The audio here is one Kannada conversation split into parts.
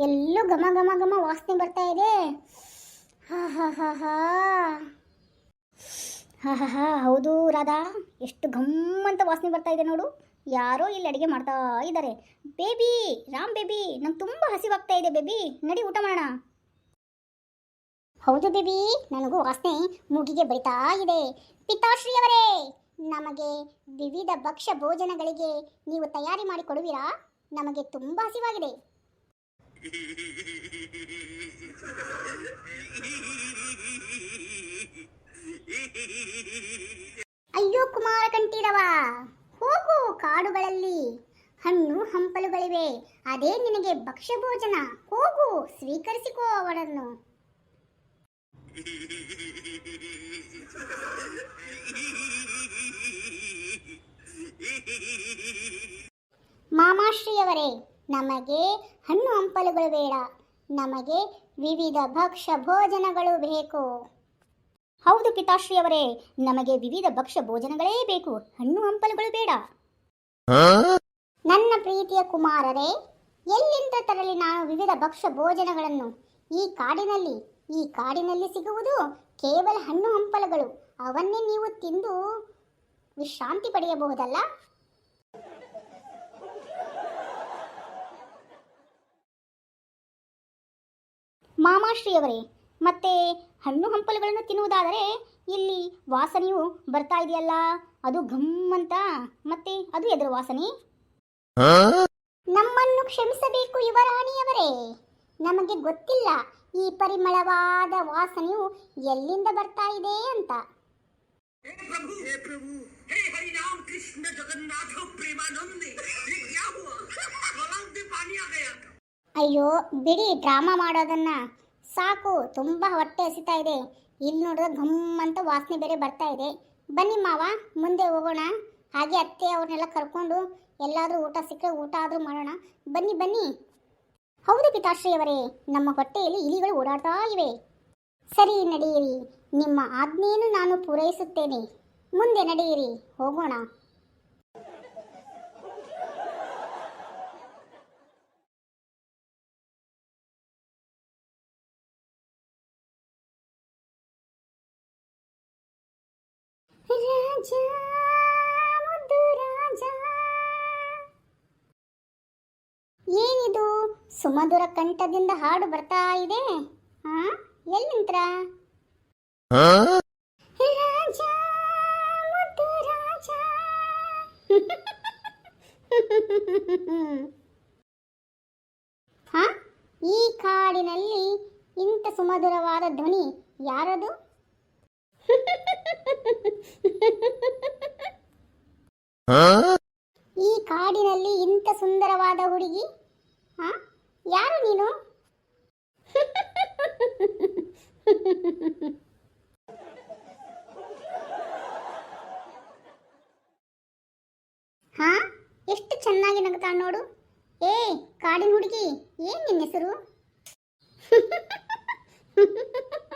ಎಲ್ಲೋ ಘಮ ಘಮ ಘಮ ವಾಸನೆ ಬರ್ತಾ ಇದೆ. ಹಾ ಹಾ ಹಾ ಹಾ. ಹಾ ಹೌದು ರಾಧಾ, ಎಷ್ಟು ಘಮ್ ಅಂತ ವಾಸನೆ ಬರ್ತಾ ಇದೆ ನೋಡು. ಯಾರೋ ಇಲ್ಲಿ ಅಡುಗೆ ಮಾಡ್ತಾ ಇದ್ದಾರೆ. ಬೇಬಿ, ರಾಮ್ ಬೇಬಿ, ನಂಗೆ ತುಂಬ ಹಸಿವಾಗ್ತಾ ಇದೆ ಬೇಬಿ. ನಡಿ ಊಟ ಮಾಡೋಣ. ಹೌದು ಬೇಬಿ, ನನಗೂ ವಾಸನೆ ಮೂಗಿಗೆ ಬರಿತಾ ಇದೆ. ಪಿತಾಶ್ರೀ ಅವರೇ ನಮಗೆ ವಿವಿಧ ಭಕ್ಷ್ಯ ಭೋಜನಗಳಿಗೆ ನೀವು ತಯಾರಿ ಮಾಡಿ ಕೊಡುವಿರಾ? ನಮಗೆ ತುಂಬ ಹಸಿವಾಗಿದೆ. ಅಯ್ಯೋ ಕುಮಾರ ಕಂಠೀರವ, ಹೋಗು ಕಾಡುಗಳಲ್ಲಿ. ಹಣ್ಣು ಹಂಪಲುಗಳಿವೆ, ಅದೇ ನಿನಗೆ ಭಕ್ಷ್ಯ ಭೋಜನ ಹೋಗು, ಸ್ವೀಕರಿಸಿಕೋ ಅವರನ್ನು ಮಾಮಾಶ್ರೀಯವರೇ ನಮಗೆ ಹಣ್ಣು ಹಂಪಲುಗಳು ಬೇಡ. ನಮಗೆ ವಿವಿಧ ಭಕ್ಷ್ಯ ಭೋಜನಗಳು ಬೇಕು. ಹೌದು ಪಿತಾಶ್ರೀಯವರೇ, ನಮಗೆ ವಿವಿಧ ಭಕ್ಷ್ಯ ಭೋಜನಗಳೇ ಬೇಕು. ಹಣ್ಣು ಹಂಪಲುಗಳು ಬೇಡ. ನನ್ನ ಪ್ರೀತಿಯ ಕುಮಾರರೇ, ಎಲ್ಲಿಂದ ತರಲಿ ನಾನು ವಿವಿಧ ಭಕ್ಷ್ಯ ಭೋಜನಗಳನ್ನು? ಈ ಕಾಡಿನಲ್ಲಿ ಈ ಕಾಡಿನಲ್ಲಿ ಸಿಗುವುದು ಕೇವಲ ಹಣ್ಣು ಹಂಪಲುಗಳು. ಅವನ್ನೇ ನೀವು ತಿಂದು ವಿಶ್ರಾಂತಿ ಪಡೆಯಬಹುದಲ್ಲ? ಮಾಮಾಶ್ರೀಯವರೇ, ಮತ್ತೆ ಹಣ್ಣು ಹಂಪಲುಗಳನ್ನು ತಿನ್ನುವುದಾದರೆ ಇಲ್ಲಿ ವಾಸನೆಯು ಬರ್ತಾ ಇದೆಯಲ್ಲ, ಅದು ಗಮ್ಮಂತ ಮತ್ತೆ ಅದು ಎದುರ ವಾಸನೆ? ನಮ್ಮನ್ನು ಕ್ಷಮಿಸಬೇಕು ಯುವರಾಣಿಯವರೇ. ನಮಗೆ ಗೊತ್ತಿಲ್ಲ, ಈ ಪರಿಮಳವಾದ ವಾಸನೆಯು ಎಲ್ಲಿಂದ ಬರ್ತಾ ಇದೆ ಅಂತ. ಪ್ರಭು, ಹೇ ಪ್ರಭು, ಹೇ ಹರಿನಾ ಅಯ್ಯೋ, ಬಿಡಿ ಡ್ರಾಮಾ ಮಾಡೋದನ್ನ. ಸಾಕು, ತುಂಬ ಹೊಟ್ಟೆ ಹಸಿತಾ ಇದೆ. ಇಲ್ಲಿ ನೋಡಿದ್ರೆ ಘಮ್ ಅಂತ ವಾಸನೆ ಬೇರೆ ಬರ್ತಾ ಇದೆ. ಬನ್ನಿ ಮಾವ, ಮುಂದೆ ಹೋಗೋಣ. ಹಾಗೆ ಅತ್ತೆ ಅವ್ರನ್ನೆಲ್ಲ ಕರ್ಕೊಂಡು ಎಲ್ಲಾದರೂ ಊಟ ಸಿಕ್ಕರೆ ಊಟ ಆದರೂ ಮಾಡೋಣ. ಬನ್ನಿ ಬನ್ನಿ. ಹೌದು ಪಿತಾಶ್ರೀಯವರೇ, ನಮ್ಮ ಹೊಟ್ಟೆಯಲ್ಲಿ ಇಲಿಗಳು ಓಡಾಡ್ತಾ ಇವೆ. ಸರಿ ನಡೆಯಿರಿ. ನಿಮ್ಮ ಆಜ್ಞೆಯನ್ನು ನಾನು ಪೂರೈಸುತ್ತೇನೆ. ಮುಂದೆ ನಡೆಯಿರಿ. ಹೋಗೋಣ. ಏನಿದು? ಸುಮಧುರ ಕಂಠದಿಂದ ಹಾಡು ಬರ್ತಾ ಇದೆ. ಹಾ ಎಲ್ಲಿ ನಿಂತ್ರ ರಾಜ ಮುದ್ದು ಹಾ? ಈ ಕಾಡಿನಲ್ಲಿ ಇಂಥ ಸುಮಧುರವಾದ ಧ್ವನಿ ಯಾರದು? ಈ ಕಾಡಿನಲ್ಲಿ ಇಂಥ ಸುಂದರವಾದ ಹುಡುಗಿ? ಹಾ? ಯಾರು ನೀನು? ಹಾ? ಎಷ್ಟು ಚೆನ್ನಾಗಿ ನಗ್ತಾ ನೋಡು. ಏ, ಕಾಡಿನ ಹುಡುಗಿ, ಏನ್ ನಿನ್ನ ಹೆಸರು?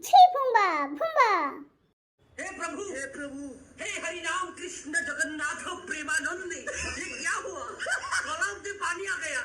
ছি ভুম্বা ভুম্বা हे प्रभु हे प्रभु हे हरि राम कृष्ण जगन्नाथ प्रेमानंद ये क्या हुआ तालाब में पानी आ गया